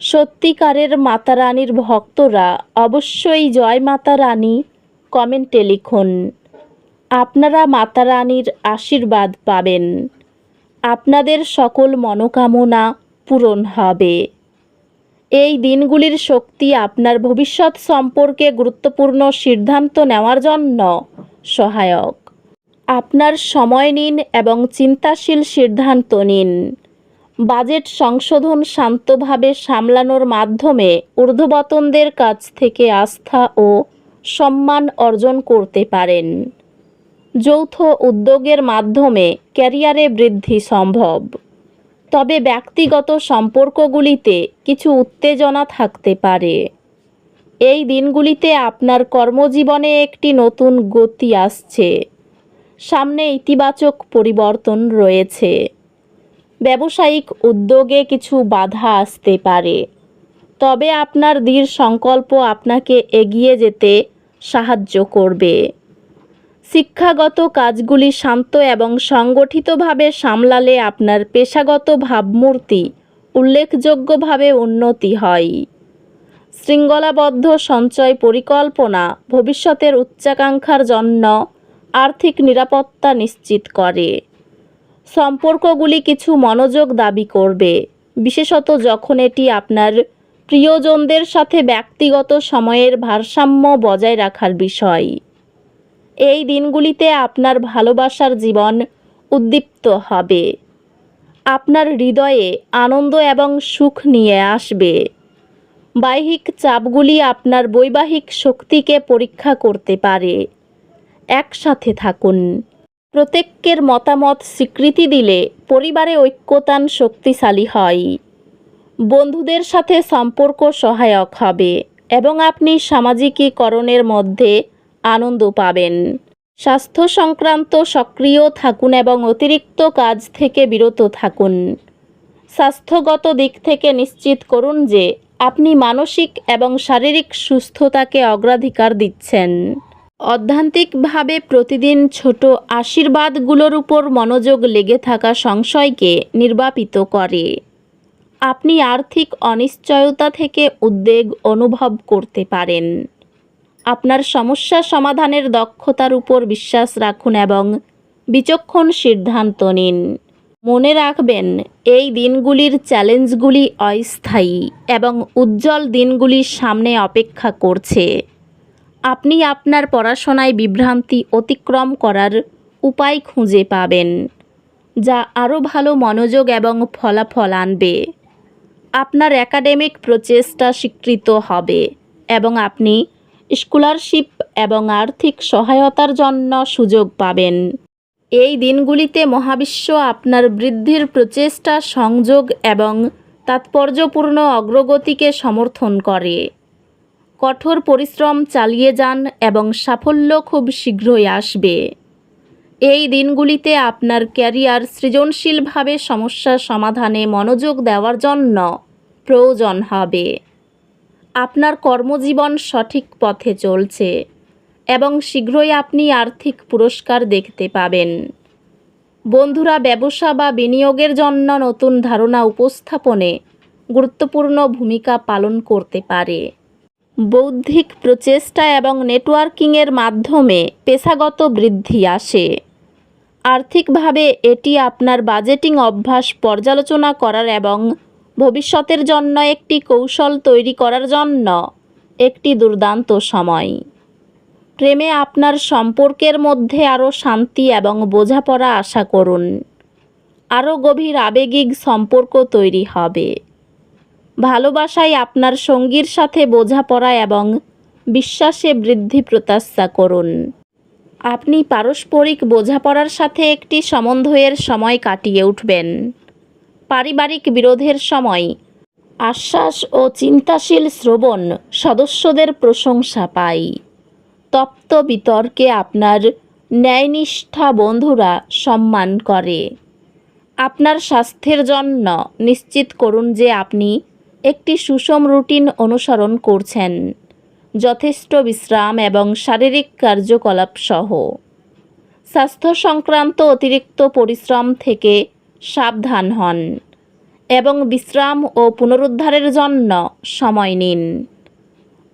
সত্যিকারের মাতা রানীর ভক্তরা অবশ্যই জয় মাতা রানী কমেন্টে লিখুন। আপনারা মাতা রানীর আশীর্বাদ পাবেন। আপনাদের সকল মনোকামনা পূরণ হবে। এই দিনগুলির শক্তি আপনার ভবিষ্যৎ সম্পর্কে গুরুত্বপূর্ণ সিদ্ধান্ত নেওয়ার জন্য সহায়ক। আপনার সময় নিন এবং চিন্তাশীল সিদ্ধান্ত নিন। বাজেট সংশোধন শান্তভাবে সামলানোর মাধ্যমে ঊর্ধ্ববতনদের কাছ থেকে আস্থা ও সম্মান অর্জন করতে পারেন। যৌথ উদ্যোগের মাধ্যমে ক্যারিয়ারে বৃদ্ধি সম্ভব। তবে ব্যক্তিগত সম্পর্কগুলিতে কিছু উত্তেজনা থাকতে পারে। এই দিনগুলিতে আপনার কর্মজীবনে একটি নতুন গতি আসছে। সামনে ইতিবাচক পরিবর্তন রয়েছে। ব্যবসায়িক উদ্যোগে কিছু বাধা আসতে পারে। তবে আপনার দৃঢ় সংকল্প আপনাকে এগিয়ে যেতে সাহায্য করবে। শিক্ষাগত কাজগুলি শান্ত এবং সংগঠিতভাবে সামলালে আপনার পেশাগত ভাবমূর্তি উল্লেখযোগ্যভাবে উন্নতি হয়। শৃঙ্খলাবদ্ধ সঞ্চয় পরিকল্পনা ভবিষ্যতের উচ্চাকাঙ্ক্ষার জন্য আর্থিক নিরাপত্তা নিশ্চিত করে। সম্পর্কগুলি কিছু মনোযোগ দাবি করবে। বিশেষত যখন এটি আপনার প্রিয়জনদের সাথে ব্যক্তিগত সময়ের ভারসাম্য বজায় রাখার বিষয়। এই দিনগুলিতে আপনার ভালোবাসার জীবন উদ্দীপ্ত হবে। আপনার হৃদয়ে আনন্দ এবং সুখ নিয়ে আসবে। বাহ্যিক চাপগুলি আপনার বৈবাহিক শক্তিকে পরীক্ষা করতে পারে। একসাথে থাকুন। প্রত্যেকের মতামত স্বীকৃতি দিলে পরিবারে ঐক্যতান শক্তিশালী হয়। বন্ধুদের সাথে সম্পর্ক সহায়ক হবে এবং আপনি সামাজিকীকরণের মধ্যে আনন্দ পাবেন। স্বাস্থ্য সংক্রান্ত সক্রিয় থাকুন এবং অতিরিক্ত কাজ থেকে বিরত থাকুন। স্বাস্থ্যগত দিক থেকে নিশ্চিত করুন যে আপনি মানসিক এবং শারীরিক সুস্থতাকে অগ্রাধিকার দিচ্ছেন। অধ্যান্তিকভাবে প্রতিদিন ছোট আশীর্বাদগুলোর উপর মনোযোগ লেগে থাকা সংশয়কে নির্বাপিত করে। আপনি আর্থিক অনিশ্চয়তা থেকে উদ্বেগ অনুভব করতে পারেন। আপনার সমস্যা সমাধানের দক্ষতার উপর বিশ্বাস রাখুন এবং বিচক্ষণ সিদ্ধান্ত নিন। মনে রাখবেন, এই দিনগুলির চ্যালেঞ্জগুলি অস্থায়ী এবং উজ্জ্বল দিনগুলির সামনে অপেক্ষা করছে। আপনি আপনার পড়াশোনায় বিভ্রান্তি অতিক্রম করার উপায় খুঁজে পাবেন, যা আরও ভালো মনোযোগ এবং ফলাফল আনবে। আপনার একাডেমিক প্রচেষ্টা স্বীকৃত হবে এবং আপনি স্কলারশিপ এবং আর্থিক সহায়তার জন্য সুযোগ পাবেন। এই দিনগুলিতে মহাবিশ্ব আপনার বৃদ্ধির প্রচেষ্টা, সংযোগ এবং তাৎপর্যপূর্ণ অগ্রগতিকে সমর্থন করে। কঠোর পরিশ্রম চালিয়ে যান এবং সাফল্য খুব শীঘ্রই আসবে। এই দিনগুলিতে আপনার ক্যারিয়ার সৃজনশীলভাবে সমস্যা সমাধানে মনোযোগ দেওয়ার জন্য প্রয়োজন হবে। আপনার কর্মজীবন সঠিক পথে চলছে এবং শীঘ্রই আপনি আর্থিক পুরস্কার দেখতে পাবেন। বন্ধুরা, ব্যবসা বা বিনিয়োগের জন্য নতুন ধারণা উপস্থাপনে গুরুত্বপূর্ণ ভূমিকা পালন করতে পারে। বৌদ্ধিক প্রচেষ্টা এবং নেটওয়ার্কিংয়ের মাধ্যমে পেশাগত বৃদ্ধি আসে। আর্থিকভাবে এটি আপনার বাজেটিং অভ্যাস পর্যালোচনা করার এবং ভবিষ্যতের জন্য একটি কৌশল তৈরি করার জন্য একটি দুর্দান্ত সময়। প্রেমে আপনার সম্পর্কের মধ্যে আরও শান্তি এবং বোঝাপড়া আশা করুন। আরও গভীর আবেগিক সম্পর্ক তৈরি হবে। ভালোবাসায় আপনার সঙ্গীর সাথে বোঝাপড়া এবং বিশ্বাসে বৃদ্ধি প্রত্যাশা করুন। আপনি পারস্পরিক বোঝাপড়ার সাথে একটি সমন্বয়ের সময় কাটিয়ে উঠবেন। পারিবারিক বিরোধের সময় আশ্বাস ও চিন্তাশীল শ্রবণ সদস্যদের প্রশংসা পায় তপ্ত বিতর্কে আপনার ন্যায়নিষ্ঠা বন্ধুরা সম্মান করে। আপনার স্বাস্থ্যের জন্য নিশ্চিত করুন যে আপনি একটি সুষম রুটিন অনুসরণ করছেন। যথেষ্ট বিশ্রাম এবং শারীরিক কার্যকলাপ সহ। স্বাস্থ্য সংক্রান্ত অতিরিক্ত পরিশ্রম থেকে সাবধান হন এবং বিশ্রাম ও পুনরুদ্ধারের জন্য সময় নিন।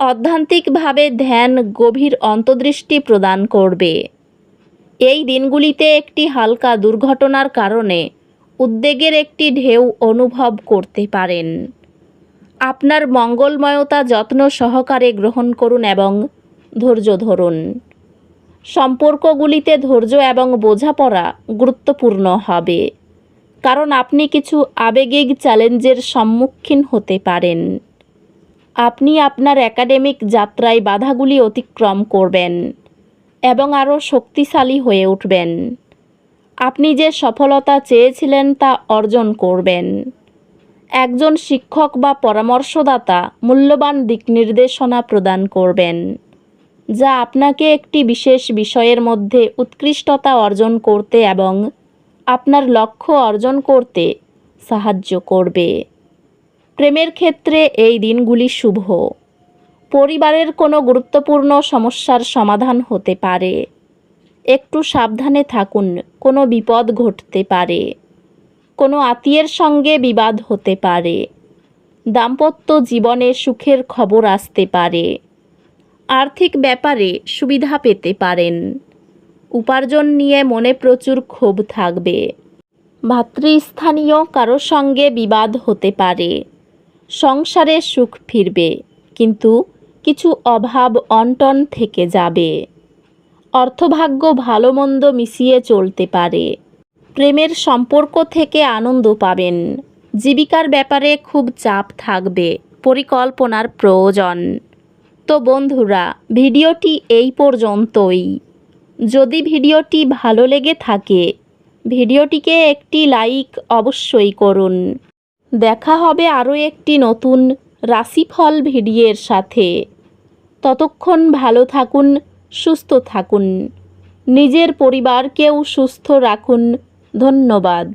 অধ্যান্তিকভাবে ধ্যান গভীর অন্তর্দৃষ্টি প্রদান করবে। এই দিনগুলিতে একটি হালকা দুর্ঘটনার কারণে উদ্বেগের একটি ঢেউ অনুভব করতে পারেন। আপনার মঙ্গলময়তা যত্ন সহকারে গ্রহণ করুন এবং ধৈর্য ধরুন। সম্পর্কগুলিতে ধৈর্য এবং বোঝাপড়া গুরুত্বপূর্ণ হবে, কারণ আপনি কিছু আবেগিক চ্যালেঞ্জের সম্মুখীন হতে পারেন। আপনি আপনার একাডেমিক যাত্রায় বাধাগুলি অতিক্রম করবেন এবং আরও শক্তিশালী হয়ে উঠবেন। আপনি যে সফলতা চেয়েছিলেন তা অর্জন করবেন। একজন শিক্ষক বা পরামর্শদাতা মূল্যবান দিক নির্দেশনা প্রদান করবেন, যা আপনাকে একটি বিশেষ বিষয়ের মধ্যে উৎকৃষ্টতা অর্জন করতে এবং আপনার লক্ষ্য অর্জন করতে সাহায্য করবে। প্রেমের ক্ষেত্রে এই দিনগুলি শুভ। পরিবারের কোনো গুরুত্বপূর্ণ সমস্যার সমাধান হতে পারে। একটু সাবধানে থাকুন, কোনো বিপদ ঘটতে পারে। কোনো আত্মীয়ের সঙ্গে বিবাদ হতে পারে। দাম্পত্য জীবনে সুখের খবর আসতে পারে। আর্থিক ব্যাপারে সুবিধা পেতে পারেন। উপার্জন নিয়ে মনে প্রচুর ক্ষোভ থাকবে। ভাতৃস্থানীয় কারোর সঙ্গে বিবাদ হতে পারে। সংসারে সুখ ফিরবে, কিন্তু কিছু অভাব অনটন থেকে যাবে। অর্থভাগ্য ভালো মন্দ মিশিয়ে চলতে পারে। প্রেমের সম্পর্ক থেকে আনন্দ পাবেন। জীবিকার ব্যাপারে খুব চাপ থাকবে, পরিকল্পনার প্রয়োজন। তো বন্ধুরা, ভিডিওটি এই পর্যন্তই। যদি ভিডিওটি ভালো লেগে থাকে, ভিডিওটিকে একটি লাইক অবশ্যই করুন। দেখা হবে আরও একটি নতুন রাশিফল ভিডিওর সাথে। ততক্ষণ ভালো থাকুন, সুস্থ থাকুন। নিজের পরিবারকেও সুস্থ রাখুন। ধন্যবাদ।